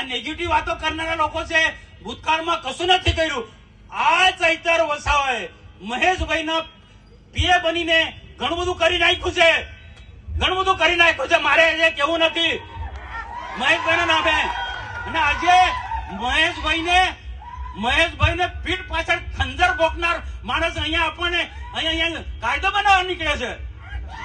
આ નેગેટિવ વાતો કરનારા લોકો છે. ભૂતકાળમાં કશું નથી કર્યું. આ ચૈતર વસાવાએ મહેશભાઈના પીએ બનીને ઘણું બધું કરી નાખ્યું છે. ઘણું બધું કરી નાખ્યું છે. મારે એ કેવું નથી. મહેશભાઈના નામે. અને આજે મહેશભાઈને મહેશભાઈને પીઠ પાછળ ખંજર ભોગનાર માણસ અહીંયા આપણને અહીંયા કાયદો બનાવવા નીકળે છે.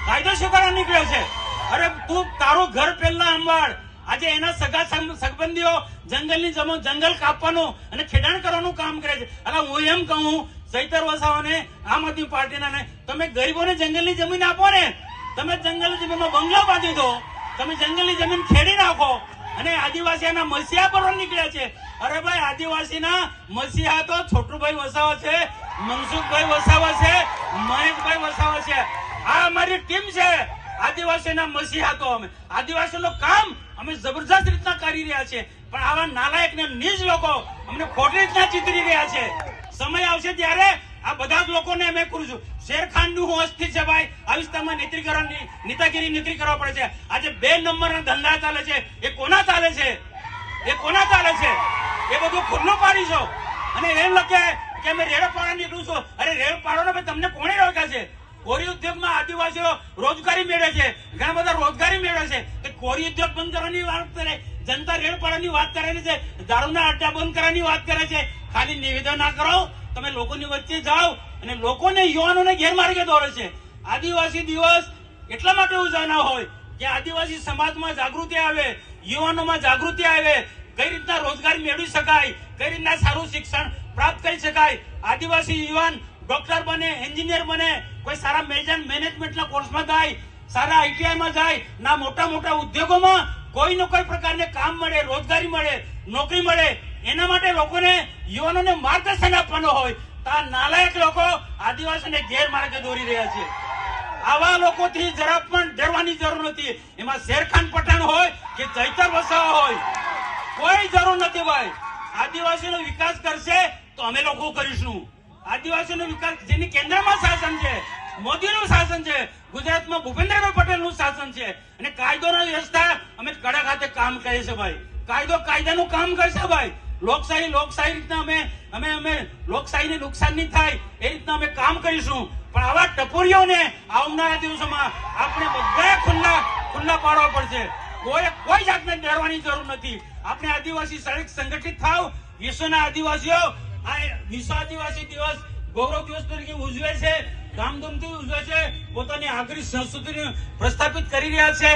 કાયદો શીખવાડવા નીકળ્યો છે. અરે તું તારું ઘર પહેલા અંબાડ આજે એના સગા સંબંધીઓ જંગલની જમો જંગલ કાપવાનું અને ખેડાણ કરવાનું કામ કરે છે. એટલે હું એમ કહું સૈતર વસાવાને, આમ આદમી પાર્ટીના ને, તમે ગરીબોને જંગલની જમીન આપો ને. તમે જંગલની જમીનમાં બંગલો બાંધી દો. તમે જંગલની જમીન ખેડી નાખો. અને આદિવાસીના મસીહા પર નીકળ્યા છે. અરે ભાઈ, આદિવાસીના મસીહા તો છોટુભાઈ વસાવા છે, મનસુખભાઈ વસાવા છે, મહેશભાઈ વસાવા છે. આ અમારી ટીમ છે. આદિવાસીના મસીહા તો અમે. આદિવાસીનું કામ અમે જબરજસ્ત રીતના કરી રહ્યા છે પણ આવા નાલાયક ને નીચ લોકો અમને ખોટી રીતના ચીતરી રહ્યા છે. સમય આવશે ત્યારે આ બધા જ લોકોને અમે કરું છું. શેરખાનનું હું અસ્થિર છે ભાઈ આ વિસ્તારમાં નેત્રી કરવાની નેતાગીરી નેત્રી કરવા પડે છે. આજે બે નંબરના ધંધા ચાલે છે. એ કોના ચાલે છે? એ કોના ચાલે છે? એ બધું ખુલ્લું છો. અને એમ લખે કે અમે રેડ પાડવા નીકળું છું. અરે રેડ પાડો ભાઈ તમને કોણે રોક્યા છે? કોરી ઉદ્યોગમાં આદિવાસીઓ રોજગારી મેળવે છે, ઘણા બધા રોજગારી મેળવે છે. તે કોરી ઉદ્યોગ બંધ કરવાની વાત કરે, જનતા રેડ પાડવાની વાત કરે છે, દારૂના અડ્ડા બંધ કરવાની વાત કરે છે. ખાલી નિવેદન ના કરો, તમે લોકોની વચ્ચે જાઓ અને લોકોને, યુવાનોને ગેરમાર્ગે દોરે છે. આદિવાસી દિવસ એટલા માટે ઉજવવાના હોય કે આદિવાસી સમાજમાં જાગૃતિ આવે, યુવાનોમાં જાગૃતિ આવે, કઈ રીતના રોજગારી મેળવી શકાય, કઈ રીતના સારું શિક્ષણ પ્રાપ્ત કરી શકાય. આદિવાસી યુવાન ડોક્ટર બને, એન્જિનિયર બને, કોઈ સારા મેનેજમેન્ટના કોર્સમાં જાય, સારા આઈટીઆઈ માં જાય, ના મોટા મોટા ઉદ્યોગોમાં કોઈ ને કોઈ પ્રકારને કામ મળે, રોજગારી મળે, નોકરી મળે, એના માટે લોકોને યુવાનોને માર્ગદર્શન આપવાનો હોય, તો આ નાલાયક લોકો આદિવાસીને ગેરમાર્ગે દોરી રહ્યા છે. આવા લોકોથી જરા પણ ડરવાની જરૂર નથી. એમાં શેરખાન પઠાણ હોય કે ચૈતર વસાવા હોય, કોઈ જરૂર નથી ભાઈ. આદિવાસીનો વિકાસ કરશે તો અમે લોકો કરીશું. આદિવાસીનો વિકાસ જેની કેન્દ્રમાં શાસન છે, મોદીનું શાસન છે, ગુજરાતમાં ભૂપેન્દ્રભાઈ પટેલનું શાસન છે. અને કાયદોની વ્યવસ્થા અમે કડા ખાતે કામ કરીએ છીએ ભાઈ. કાયદો કાયદાનું કામ કરશે ભાઈ. લોકશાહી લોકશાહી રીતના અમે અમે અમે લોકશાહીને નુકસાન નહીં થાય એ રીતના અમે કામ કરીશું. પણ આવા ટપોરીઓને આવનારા દિવસોમાં આપણે બધા ખુલ્લા ખુલ્લા પાડવા પડશે. કોઈ કોઈ જાતને ડરવાની જરૂર નથી. આપણે આદિવાસી સડક સંગઠિત થાવ. વિશ્વના આદિવાસીઓ આ વિશ્વ આદિવાસી દિવસ ગૌરવ દિવસ તરીકે ઉજવે છે. ધામધૂમથી ઉજવે છે. પોતાની આગરી સંસ્કૃતિને પ્રસ્થાપિત કરી રહ્યા છે.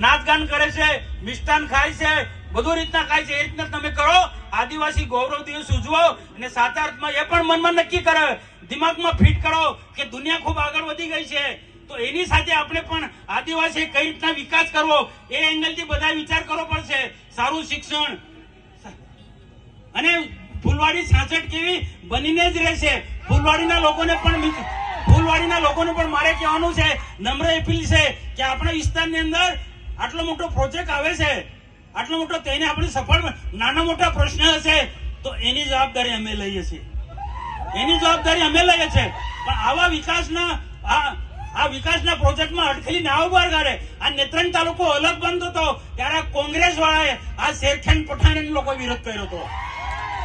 નાચગાન કરે છે. મિષ્ટાન ખાય છે. બધું રીતના ખાય છે. એ રીતના તમે કરો. આદિવાસી ગૌરવ દિવસ ઉજવો અને સાચા અર્થમાં એ પણ મનમાં નક્કી કરે. દિમાગમાં ફિટ કરો કે દુનિયા ખૂબ આગળ વધી ગઈ છે. તો એની સાથે આપણે પણ આદિવાસી કઈ રીતના વિકાસ કરવો એ એંગલથી બધા વિચાર કરવો પડશે. સારું શિક્ષણ. અને ફૂલવાડી સાસઠ કેવી બનીને જ રહેશે. ફૂલવાડીના લોકોને પણ ફૂલવાડીના લોકોને પણ મારે કહેવાનું છે, નમ્ર અપીલ છે કે આપણા વિસ્તારની અંદર આટલો મોટો પ્રોજેક્ટ આવે છે, આટલો મોટો તેને આપણે સફળ નાના મોટા પ્રશ્ન હશે, તો એની જવાબદારી અમે લઈએ છીએ. એની જવાબદારી અમે લઈએ છીએ. પણ આવા વિકાસના આ આ વિકાસના પ્રોજેક્ટમાં અડખલી ના ઊભા કરે આ નેત્રંગ તાલુકો અલગ બંધ હતો, ત્યારે કોંગ્રેસ વાળાએ આ શેરખાન પઠાણ લોકો વિરોધ કર્યો હતો.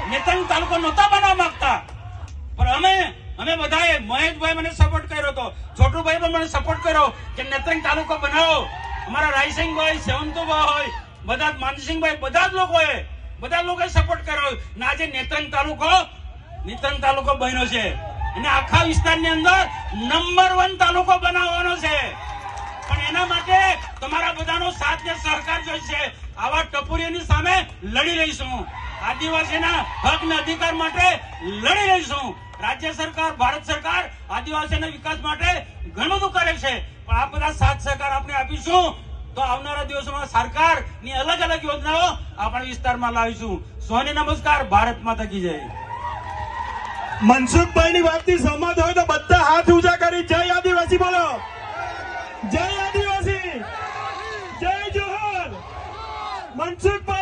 નેત્રંગ તાલુકો નહોતા બનવા માંગતા. પણ અમે અમે બધાએ મહેશભાઈ મને સપોર્ટ કર્યો હતો. છોટુભાઈ પણ મને સપોર્ટ કર્યો કે નેત્રંગ તાલુકો બનાવો. અમારા રાયસિંહભાઈ સેવંતુભાઈ હોય, બધા માનસિંહભાઈ, બધા જ લોકોએ, બધા લોકોએ સપોર્ટ કર્યો. ને આજે નેત્રંગ તાલુકો નેત્રંગ તાલુકો બન્યો છે. અને આખા વિસ્તારની અંદર નંબર વન તાલુકો બનાવવાનો છે. પણ એના માટે તમારા બધાનો સાથ ને સહકાર જોઈશે. આવા ટપુરીઓની સામે લડી રહીશું. આદિવાસીના હક ને અધિકાર માટે લડી રહીશું. રાજ્ય સરકાર, ભારત સરકાર આદિવાસીના વિકાસ માટે ઘણું બધું કરે છે. પણ આ બધા સાથ સહકાર આપણે આપીશું તો આવનારા દિવસોમાં સરકારની અલગ અલગ યોજનાઓ આપણા વિસ્તારમાં લાવીશું. સોને નમસ્કાર, ભારત માતા કી જય. મનસુખભાઈ ની વાતથી સહમત હોય તો બધા હાથ ઊંચા કરી. જય આદિવાસી બોલો. જય આદિવાસી. જય જોહર મનસુખભાઈ